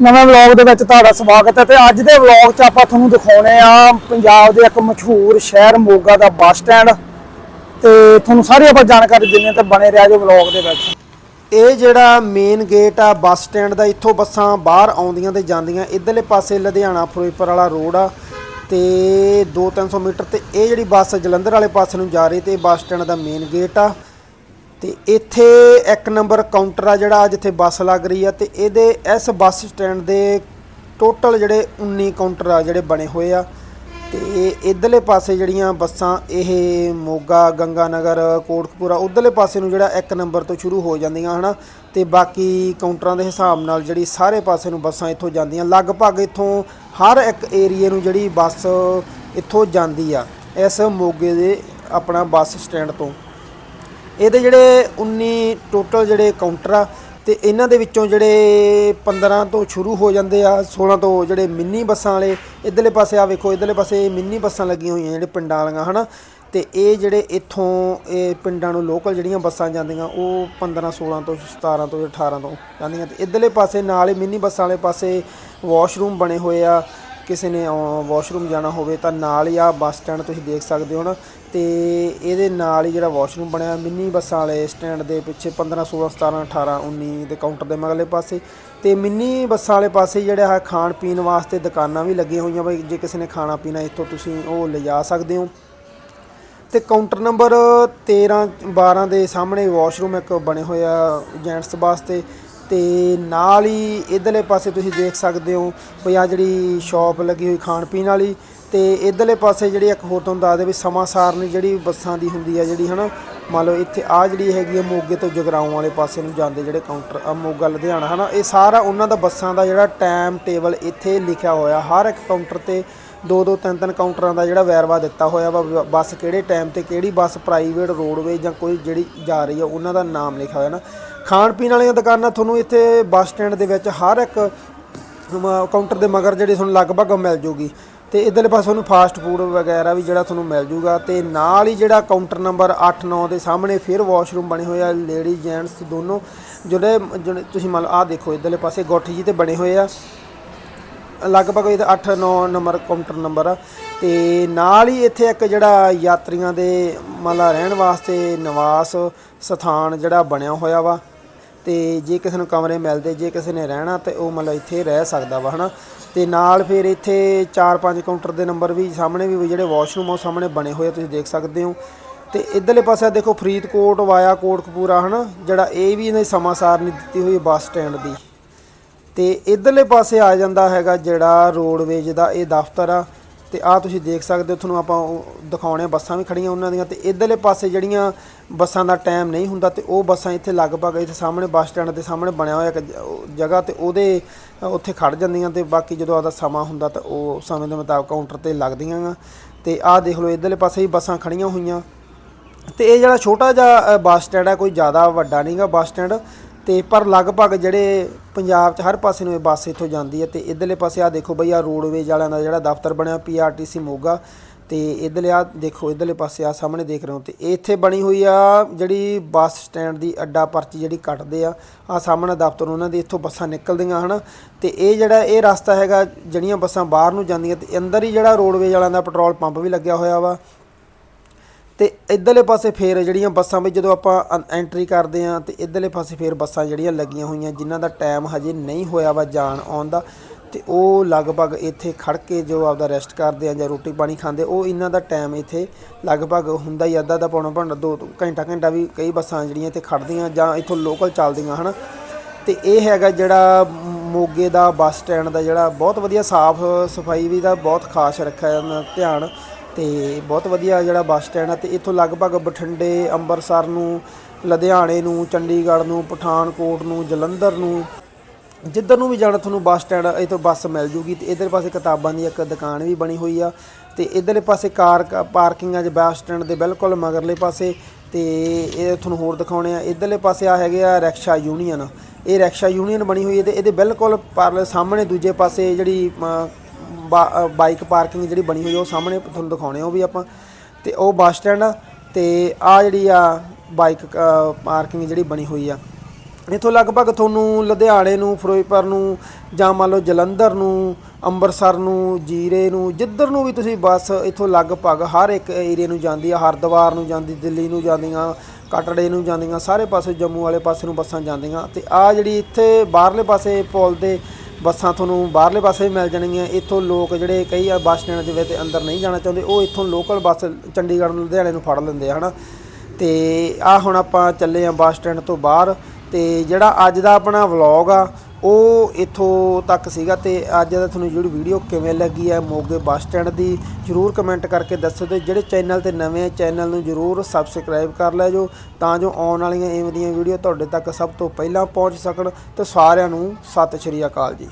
ਨਵੇਂ ਵਲੌਗ ਦੇ ਵਿੱਚ ਤੁਹਾਡਾ ਸਵਾਗਤ ਹੈ ਤੇ ਅੱਜ ਦੇ ਵਲੌਗ 'ਚ ਆਪਾਂ ਤੁਹਾਨੂੰ ਦਿਖਾਉਣੇ ਆ ਪੰਜਾਬ ਦੇ ਇੱਕ ਮਸ਼ਹੂਰ ਸ਼ਹਿਰ ਮੋਗਾ ਦਾ ਬੱਸ ਸਟੈਂਡ। ਤੇ ਤੁਹਾਨੂੰ ਸਾਰੀ ਆਪਾਂ ਜਾਣਕਾਰੀ ਦਿੰਨੇ ਤੇ ਬਣੇ ਰਿਹਾ ਜੋ ਵਲੌਗ ਦੇ ਵਿੱਚ। ਇਹ ਜਿਹੜਾ ਮੇਨ ਗੇਟ ਆ ਬੱਸ ਸਟੈਂਡ ਦਾ, ਇੱਥੋਂ ਬੱਸਾਂ ਬਾਹਰ ਆਉਂਦੀਆਂ ਤੇ ਜਾਂਦੀਆਂ। ਇਧਰਲੇ ਪਾਸੇ ਲੁਧਿਆਣਾ ਫਿਰੋਜ਼ਪੁਰ ਵਾਲਾ ਰੋਡ ਆ ਤੇ 2-300 ਮੀਟਰ ਤੇ ਇਹ ਜਿਹੜੀ ਬੱਸ ਜਲੰਧਰ ਵਾਲੇ ਪਾਸੇ ਨੂੰ ਜਾ ਰਹੀ ਤੇ ਬੱਸ ਸਟੈਂਡ ਦਾ ਮੇਨ ਗੇਟ ਆ। ਤੇ ਇੱਥੇ ਇੱਕ ਨੰਬਰ ਕਾਊਂਟਰ ਆ ਜਿਹੜਾ ਜਿੱਥੇ ਬੱਸ ਲੱਗ ਰਹੀ ਆ ਤੇ ਇਹਦੇ ਇਸ ਬੱਸ ਸਟੈਂਡ ਦੇ ਟੋਟਲ ਜਿਹੜੇ 19 ਕਾਊਂਟਰ ਆ ਜਿਹੜੇ ਬਣੇ ਹੋਏ ਆ ਤੇ ਇਧਰਲੇ ਪਾਸੇ ਜਿਹੜੀਆਂ ਬੱਸਾਂ, ਇਹ ਮੋਗਾ, ਗੰਗਾਨਗਰ, ਕੋਟਕਪੂਰਾ, ਉਧਰਲੇ ਪਾਸੇ ਨੂੰ ਜਿਹੜਾ ਇੱਕ ਨੰਬਰ ਤੋਂ ਸ਼ੁਰੂ ਹੋ ਜਾਂਦੀਆਂ ਹਨਾ ਤੇ ਬਾਕੀ ਕਾਊਂਟਰਾਂ ਦੇ ਹਿਸਾਬ ਨਾਲ ਜਿਹੜੀ ਸਾਰੇ ਪਾਸੇ ਨੂੰ ਬੱਸਾਂ ਇੱਥੋਂ ਜਾਂਦੀਆਂ। ਲਗਭਗ ਇੱਥੋਂ ਹਰ ਇੱਕ ਏਰੀਏ ਨੂੰ ਜਿਹੜੀ ਬੱਸ ਇੱਥੋਂ ਜਾਂਦੀ ਆ ਇਸ ਮੋਗੇ ਦੇ ਆਪਣਾ ਬੱਸ ਸਟੈਂਡ ਤੋਂ। ਇਹਦੇ ਜਿਹੜੇ 19 ਟੋਟਲ ਜਿਹੜੇ ਕਾਊਂਟਰ ਆ ਤੇ ਇਹਨਾਂ ਦੇ ਵਿੱਚੋਂ ਜਿਹੜੇ 15 ਤੋਂ ਸ਼ੁਰੂ ਹੋ ਜਾਂਦੇ ਆ 16 ਤੋਂ ਜਿਹੜੇ ਮਿੰਨੀ ਬੱਸਾਂ ਵਾਲੇ, ਇਧਰਲੇ ਪਾਸੇ ਆ ਵੇਖੋ, ਇਧਰਲੇ ਪਾਸੇ ਮਿੰਨੀ ਬੱਸਾਂ ਲੱਗੀਆਂ ਹੋਈਆਂ ਜਿਹੜੇ ਪਿੰਡਾਂ ਵਾਲੀਆਂ, ਹਨਾ? ਤੇ ਇਹ ਜਿਹੜੇ ਇੱਥੋਂ ਇਹ ਪਿੰਡਾਂ ਨੂੰ ਲੋਕਲ ਜਿਹੜੀਆਂ ਬੱਸਾਂ ਜਾਂਦੀਆਂ, ਉਹ 15 16 ਤੋਂ 17 ਤੋਂ 18 ਤੋਂ ਜਾਂਦੀਆਂ ਤੇ ਇਧਰਲੇ ਪਾਸੇ ਨਾਲ ਹੀ ਮਿੰਨੀ ਬੱਸਾਂ ਵਾਲੇ ਪਾਸੇ ਵਾਸ਼ਰੂਮ ਬਣੇ ਹੋਏ ਆ। ਕਿਸੇ ਨੇ ਵਾਸ਼ਰੂਮ ਜਾਣਾ ਹੋਵੇ ਤਾਂ ਨਾਲ ਹੀ ਆ ਬੱਸ ਸਟੈਂਡ ਤੁਸੀਂ ਦੇਖ ਸਕਦੇ ਹੋ ਨਾ। ਤੇ ਇਹਦੇ ਨਾਲ ਹੀ ਜਿਹੜਾ ਵਾਸ਼ਰੂਮ ਬਣਿਆ, ਮਿੰਨੀ ਬੱਸਾਂ ਵਾਲੇ ਸਟੈਂਡ ਦੇ ਪਿੱਛੇ 15 16 17 18 19 ਦੇ ਕਾਊਂਟਰ ਦੇ ਮਗਲੇ ਪਾਸੇ। ਤੇ ਮਿੰਨੀ ਬੱਸਾਂ ਵਾਲੇ ਪਾਸੇ ਜਿਹੜਾ ਹੈ ਖਾਣ ਪੀਣ ਵਾਸਤੇ ਦੁਕਾਨਾਂ ਵੀ ਲੱਗੀਆਂ ਹੋਈਆਂ ਬਈ, ਜੇ ਕਿਸੇ ਨੇ ਖਾਣਾ ਪੀਣਾ ਇੱਥੋਂ ਤੁਸੀਂ ਉਹ ਲਿਜਾ ਸਕਦੇ ਹੋ। ਤੇ ਕਾਊਂਟਰ ਨੰਬਰ 13 12 ਦੇ ਸਾਹਮਣੇ ਵਾਸ਼ਰੂਮ ਇੱਕ ਬਣੇ ਹੋਏ ਆ ਜੈਂਟਸ ਵਾਸਤੇ। ਤੇ ਨਾਲ ਹੀ ਇਧਰਲੇ ਪਾਸੇ ਤੁਸੀਂ ਦੇਖ ਸਕਦੇ ਹੋ ਵੀ ਆ ਜਿਹੜੀ ਸ਼ਾਪ ਲੱਗੀ ਹੋਈ ਖਾਣ ਪੀਣ ਵਾਲੀ ਤੇ ਇਧਰਲੇ ਪਾਸੇ ਜਿਹੜੀ ਇੱਕ ਹੋਰ ਤੁਹਾਨੂੰ ਦੱਸ ਦੇ ਵੀ ਸਮਾਂ ਸਾਰਨੀ ਜਿਹੜੀ ਬੱਸਾਂ ਦੀ ਹੁੰਦੀ ਆ ਜਿਹੜੀ ਹਨਾ, ਮੰਨ ਲਓ ਇੱਥੇ ਆ ਜਿਹੜੀ ਹੈਗੀ ਆ ਮੋਗੇ ਤੋਂ ਜਗਰਾਉਂ ਵਾਲੇ ਪਾਸੇ ਨੂੰ ਜਾਂਦੇ ਜਿਹੜੇ ਕਾਊਂਟਰ ਆ ਮੋਗਾ, ਲੁਧਿਆਣਾ ਹਨਾ, ਇਹ ਸਾਰਾ ਉਹਨਾਂ ਦਾ ਬੱਸਾਂ ਦਾ ਜਿਹੜਾ ਟਾਈਮ ਟੇਬਲ ਇੱਥੇ ਲਿਖਿਆ ਹੋਇਆ ਹਰ ਇੱਕ ਕਾਊਂਟਰ ਤੇ ਦੋ ਦੋ ਤਿੰਨ ਤਿੰਨ ਕਾਊਂਟਰਾਂ ਦਾ ਜਿਹੜਾ ਵੇਰਵਾ ਦਿੱਤਾ ਹੋਇਆ ਵਾ ਬੱਸ ਕਿਹੜੇ ਟਾਈਮ ਤੇ ਕਿਹੜੀ ਬੱਸ ਪ੍ਰਾਈਵੇਟ ਰੋਡਵੇ ਜਾਂ ਕੋਈ ਜਿਹੜੀ ਜਾ ਰਹੀ ਆ, ਉਹਨਾਂ ਦਾ ਨਾਮ ਲਿਖਿਆ ਹੋਇਆ ਨਾ। ਖਾਣ ਪੀਣ ਵਾਲੀਆਂ ਦੁਕਾਨਾਂ ਤੁਹਾਨੂੰ ਇੱਥੇ ਬੱਸ ਸਟੈਂਡ ਦੇ ਵਿੱਚ ਹਰ ਇੱਕ ਕਾਊਂਟਰ ਦੇ ਮਗਰ ਜਿਹੜੀ ਤੁਹਾਨੂੰ ਲਗਭਗ ਮਿਲ ਜੂਗੀ। ਤੇ ਇਧਰਲੇ ਪਾਸੇ ਤੁਹਾਨੂੰ ਫਾਸਟ ਫੂਡ ਵਗੈਰਾ ਵੀ ਜਿਹੜਾ ਤੁਹਾਨੂੰ ਮਿਲ ਜੂਗਾ ਤੇ ਨਾਲ ਹੀ ਜਿਹੜਾ ਕਾਊਂਟਰ ਨੰਬਰ 8 9 ਦੇ ਸਾਹਮਣੇ ਫਿਰ ਵਾਸ਼ਰੂਮ ਬਣੇ ਹੋਏ ਆ ਲੇਡੀ ਜੈਂਟਸ ਦੋਨੋਂ ਜਿਹੜੇ ਜਿਹੜੇ ਤੁਸੀਂ ਮੰਨ ਲਓ, ਆਹ ਦੇਖੋ ਇਧਰਲੇ ਪਾਸੇ ਗੁੱਠ ਜੀ ਤੇ ਬਣੇ ਹੋਏ ਆ। ਲਗਭਗ ਇਹਦਾ 8 9 ਨੰਬਰ, ਕਾਊਂਟਰ ਨੰਬਰ ਆ। ਤੇ ਨਾਲ ਹੀ ਇੱਥੇ ਇੱਕ ਜਿਹੜਾ ਯਾਤਰੀਆਂ ਦੇ ਮਤਲਬ ਰਹਿਣ ਵਾਸਤੇ ਨਿਵਾਸ ਸਥਾਨ ਜਿਹੜਾ ਬਣਿਆ ਹੋਇਆ ਵਾ। ਤੇ ਜੇ ਕਿਸੇ ਨੂੰ ਕਮਰੇ ਮਿਲਦੇ, ਜੇ ਕਿਸੇ ਨੇ ਰਹਿਣਾ ਤੇ ਉਹ ਮਤਲਬ ਇੱਥੇ ਰਹਿ ਸਕਦਾ ਵਾ, ਹਨਾ। ਤੇ ਨਾਲ ਫਿਰ ਇੱਥੇ 4-5 ਕਾਊਂਟਰ ਦੇ ਨੰਬਰ ਵੀ ਸਾਹਮਣੇ ਵੀ ਜਿਹੜੇ ਵਾਸ਼ਰੂਮ ਆ, ਉਹ ਸਾਹਮਣੇ ਬਣੇ ਹੋਏ ਤੁਸੀਂ ਦੇਖ ਸਕਦੇ ਹੋ। ਤੇ ਇਧਰਲੇ ਪਾਸੇ ਦੇਖੋ ਫਰੀਦਕੋਟ, ਵਾਇਆ, ਕੋਟਕਪੂਰਾ, ਹਨਾ। ਜਿਹੜਾ ਇਹ ਵੀ ਇਹਨੇ ਸਮਾਂ ਸਾਰ ਨਹੀਂ ਦਿੱਤੀ ਹੋਈ ਬੱਸ ਸਟੈਂਡ ਦੀ। ਤੇ ਇਧਰਲੇ ਪਾਸੇ ਆ ਜਾਂਦਾ ਹੈਗਾ ਜਿਹੜਾ ਰੋਡਵੇਜ ਦਾ ਇਹ ਦਫ਼ਤਰ ਆ ਤੇ ਆ ਤੁਸੀਂ ਦੇਖ ਸਕਦੇ ਹੋ ਤੁਹਾਨੂੰ ਆਪਾਂ ਉਹ ਦਿਖਾਉਣੇ ਆ, ਬੱਸਾਂ ਵੀ ਖੜੀਆਂ ਉਹਨਾਂ ਦੀਆਂ ਤੇ ਇਧਰਲੇ ਪਾਸੇ ਜਿਹੜੀਆਂ ਬੱਸਾਂ ਦਾ ਟਾਈਮ ਨਹੀਂ ਹੁੰਦਾ ਤੇ ਉਹ ਬੱਸਾਂ ਇੱਥੇ ਲਗਭਗ ਇੱਥੇ ਸਾਹਮਣੇ ਬੱਸ ਸਟੈਂਡ ਦੇ ਸਾਹਮਣੇ ਬਣਿਆ ਹੋਇਆ ਇੱਕ ਜਗ੍ਹਾ ਤੇ ਉਹਦੇ ਉੱਥੇ ਖੜ ਜਾਂਦੀਆਂ ਤੇ ਬਾਕੀ ਜਦੋਂ ਆਦਾ ਸਮਾਂ ਹੁੰਦਾ ਤਾਂ ਉਹ ਸਮੇਂ ਦੇ ਮੁਤਾਬਕ ਕਾਊਂਟਰ ਤੇ ਲੱਗਦੀਆਂ ਗਾ ਤੇ ਆਹ ਦੇਖ ਲਓ ਇਧਰਲੇ ਪਾਸੇ ਹੀ ਬੱਸਾਂ ਖੜੀਆਂ ਹੋਈਆਂ। ਤੇ ਇਹ ਜਿਹੜਾ ਛੋਟਾ ਜਿਹਾ ਬੱਸ ਸਟੈਂਡ ਹੈ ਕੋਈ ਜ਼ਿਆਦਾ ਵੱਡਾ ਨਹੀਂਗਾ ਬੱਸ ਸਟੈਂਡ ਤੇ ਪਰ ਲਗਭਗ ਜਿਹੜੇ ਪੰਜਾਬ 'ਚ ਹਰ ਪਾਸੇ ਨੂੰ ਇਹ ਬੱਸ ਇੱਥੋਂ ਜਾਂਦੀ ਹੈ ਤੇ ਇਧਰਲੇ ਪਾਸੇ ਆ ਦੇਖੋ ਬਈ ਆ ਰੋਡਵੇਜ ਵਾਲਿਆਂ ਦਾ ਜਿਹੜਾ ਦਫ਼ਤਰ ਬਣਿਆ ਪੀਆਰਟੀਸੀ ਮੋਗਾ ਤੇ ਇਧਰਲੇ ਆ ਦੇਖੋ ਇਧਰਲੇ ਪਾਸੇ ਆ ਸਾਹਮਣੇ ਦੇਖ ਰਹੇ ਹੋ ਤੇ ਇੱਥੇ ਬਣੀ ਹੋਈ ਆ ਜਿਹੜੀ ਬੱਸ ਸਟੈਂਡ ਦੀ ਅੱਡਾ ਪਰਚੀ ਜਿਹੜੀ ਕੱਟਦੇ ਆ ਆ ਸਾਹਮਣੇ ਦਫ਼ਤਰ ਉਹਨਾਂ ਦੇ ਇੱਥੋਂ ਬੱਸਾਂ ਨਿਕਲਦੀਆਂ ਹਨਾ ਤੇ ਇਹ ਜਿਹੜਾ ਇਹ ਰਸਤਾ ਹੈਗਾ, ਜਿਹੜੀਆਂ ਬੱਸਾਂ ਬਾਹਰ ਨੂੰ ਜਾਂਦੀਆਂ ਤੇ ਅੰਦਰ ਹੀ ਜਿਹੜਾ ਰੋਡਵੇਜ ਵਾਲਿਆਂ ਦਾ ਪੈਟਰੋਲ ਪੰਪ ਵੀ ਲੱਗਿਆ ਹੋਇਆ ਵਾ ਤੇ ਇਧਰਲੇ ਪਾਸੇ ਫੇਰ ਜਿਹੜੀਆਂ ਬੱਸਾਂ ਵਿੱਚ ਜਦੋਂ ਆਪਾਂ ਅੰ- ਐਂਟਰੀ ਕਰਦੇ ਆਂ ਤੇ ਇਧਰਲੇ ਪਾਸੇ ਫੇਰ ਬੱਸਾਂ ਜਿਹੜੀਆਂ ਲੱਗੀਆਂ ਹੋਈਆਂ, ਜਿਨ੍ਹਾਂ ਦਾ ਟਾਈਮ ਹਜੇ ਨਹੀਂ ਹੋਇਆ ਵਾ ਜਾਣ ਆਉਣ ਦਾ, ਤੇ ਉਹ ਲਗਭਗ ਇੱਥੇ ਖੜ ਕੇ ਜੋ ਆਪਦਾ ਰੈਸਟ ਕਰਦੇ ਆ ਜਾਂ ਰੋਟੀ ਪਾਣੀ ਖਾਂਦੇ, ਉਹ ਇਹਨਾਂ ਦਾ ਟਾਈਮ ਇੱਥੇ ਲਗਭਗ ਹੁੰਦਾ ਹੀ ਅੱਧਾ ਦਾ ਪੌਣਾ ਪੌਣਾ ਦੋ ਘੰਟਾ ਘੰਟਾ ਵੀ ਕਈ ਬੱਸਾਂ ਜਿਹੜੀਆਂ ਇੱਥੇ ਖੜਦੀਆਂ ਜਾਂ ਇੱਥੋਂ ਲੋਕਲ ਚੱਲਦੀਆਂ, ਹਨ। ਤੇ ਇਹ ਹੈਗਾ ਜਿਹੜਾ ਮੋਗੇ ਦਾ ਬੱਸ ਸਟੈਂਡ ਦਾ ਜਿਹੜਾ ਬਹੁਤ ਵਧੀਆ ਸਾਫ਼ ਸਫ਼ਾਈ ਵੀ ਦਾ ਬਹੁਤ ਖਾਸ ਰੱਖਿਆ ਜਾਂਦਾ, ਧਿਆਨ ਤੇ ਬਹੁਤ ਵਧੀਆ ਜਿਹੜਾ ਬੱਸ ਸਟੈਂਡ ਆ ਤੇ ਇੱਥੋਂ ਲਗਭਗ ਬਠਿੰਡੇ, ਅੰਮ੍ਰਿਤਸਰ ਨੂੰ, ਲੁਧਿਆਣੇ ਨੂੰ, ਚੰਡੀਗੜ੍ਹ ਨੂੰ, ਪਠਾਨਕੋਟ ਨੂੰ, ਜਲੰਧਰ ਨੂੰ, ਜਿੱਧਰ ਨੂੰ ਵੀ ਜਾਣਾ ਤੁਹਾਨੂੰ ਬੱਸ ਸਟੈਂਡ ਇੱਥੋਂ ਬੱਸ ਮਿਲ ਜੂਗੀ ਤੇ ਇਧਰ ਪਾਸੇ ਕਿਤਾਬਾਂ ਦੀ ਇੱਕ ਦੁਕਾਨ ਵੀ ਬਣੀ ਹੋਈ ਆ ਤੇ ਇਧਰਲੇ ਪਾਸੇ ਕਾਰ ਪਾਰਕਿੰਗ ਆ ਜੇ ਬੱਸ ਸਟੈਂਡ ਦੇ ਬਿਲਕੁਲ ਮਗਰਲੇ ਪਾਸੇ ਤੇ ਇਹ ਤੁਹਾਨੂੰ ਹੋਰ ਦਿਖਾਉਣੇ ਆ, ਇਧਰਲੇ ਪਾਸੇ ਆ ਹੈਗੇ ਆ ਰੈਕਸ਼ਾ ਯੂਨੀਅਨ, ਇਹ ਰੈਕਸ਼ਾ ਯੂਨੀਅਨ ਬਣੀ ਹੋਈ ਹੈ ਤੇ ਇਹਦੇ ਬਿਲਕੁਲ ਪਰ ਸਾਹਮਣੇ ਦੂਜੇ ਪਾਸੇ ਜਿਹੜੀ ਬਾਈਕ ਪਾਰਕਿੰਗ ਜਿਹੜੀ ਬਣੀ ਹੋਈ ਆ, ਉਹ ਸਾਹਮਣੇ ਤੁਹਾਨੂੰ ਦਿਖਾਉਣੇ ਉਹ ਵੀ ਆਪਾਂ। ਤੇ ਉਹ ਬੱਸ ਸਟੈਂਡ ਆ, ਤੇ ਆ ਜਿਹੜੀ ਆ ਬਾਈਕ ਪਾਰਕਿੰਗ ਜਿਹੜੀ ਬਣੀ ਹੋਈ ਆ। ਇੱਥੋਂ ਲਗਭਗ ਤੁਹਾਨੂੰ ਲੁਧਿਆਣੇ ਨੂੰ, ਫਿਰੋਜ਼ਪੁਰ ਨੂੰ, ਜਾਂ ਮੰਨ ਲਓ ਜਲੰਧਰ ਨੂੰ, ਅੰਮ੍ਰਿਤਸਰ ਨੂੰ, ਜੀਰੇ ਨੂੰ, ਜਿੱਧਰ ਨੂੰ ਵੀ ਤੁਸੀਂ ਬੱਸ ਇੱਥੋਂ ਲਗਭਗ ਹਰ ਇੱਕ ਏਰੀਆ ਨੂੰ ਜਾਂਦੀ ਆ, ਹਰਿਦੁਆਰ ਨੂੰ ਜਾਂਦੀ, ਦਿੱਲੀ ਨੂੰ ਜਾਂਦੀਆਂ, ਕਟੜੇ ਨੂੰ ਜਾਂਦੀਆਂ, ਸਾਰੇ ਪਾਸੇ ਜੰਮੂ ਵਾਲੇ ਪਾਸੇ ਨੂੰ ਬੱਸਾਂ ਜਾਂਦੀਆਂ। ਤੇ ਆ ਜਿਹੜੀ ਇੱਥੇ ਬਾਹਰਲੇ ਪਾਸੇ ਪੁਲ ਦੇ ਬੱਸਾਂ ਤੁਹਾਨੂੰ ਬਾਹਰਲੇ ਪਾਸੇ ਵੀ ਮਿਲ ਜਾਣਗੀਆਂ। ਇੱਥੋਂ ਲੋਕ ਜਿਹੜੇ ਕਈ ਆ ਬੱਸ ਸਟੈਂਡ ਦੇ ਵਿੱਚ ਅੰਦਰ ਨਹੀਂ ਜਾਣਾ ਚਾਹੁੰਦੇ, ਉਹ ਇੱਥੋਂ ਲੋਕਲ ਬੱਸ ਚੰਡੀਗੜ੍ਹ ਨੂੰ ਲੁਧਿਆਣੇ ਨੂੰ ਫੜ ਲੈਂਦੇ ਆ, ਹਨਾ? ਤੇ ਆ ਹੁਣ ਆਪਾਂ ਚੱਲੇ ਆ ਬੱਸ ਸਟੈਂਡ ਤੋਂ ਬਾਹਰ ਤੇ ਜਿਹੜਾ ਅੱਜ ਦਾ ਆਪਣਾ ਵਲੌਗ ਆ, ਉਹ ਇੱਥੋਂ ਤੱਕ ਸੀਗਾ ਤੇ ਅੱਜ ਦਾ ਤੁਹਾਨੂੰ ਜਿਹੜੀ ਵੀਡੀਓ ਕਿਵੇਂ ਲੱਗੀ ਹੈ ਮੋਗੇ ਬੱਸ ਸਟੈਂਡ ਦੀ ਜਰੂਰ ਕਮੈਂਟ ਕਰਕੇ ਦੱਸੋ ਤੇ ਜਿਹੜੇ ਚੈਨਲ ਤੇ ਨਵੇਂ ਆ, ਚੈਨਲ ਨੂੰ ਜਰੂਰ ਸਬਸਕ੍ਰਾਈਬ ਕਰ ਲੈ ਜੋ ਤਾਂ ਜੋ ਆਉਣ ਵਾਲੀਆਂ ਇਵੇਂ ਦੀਆਂ ਵੀਡੀਓ ਤੁਹਾਡੇ ਤੱਕ ਸਭ ਤੋਂ ਪਹਿਲਾਂ ਪਹੁੰਚ ਸਕਣ। ਤੇ ਸਾਰਿਆਂ ਨੂੰ ਸਤਿ ਸ਼੍ਰੀ ਅਕਾਲ ਜੀ।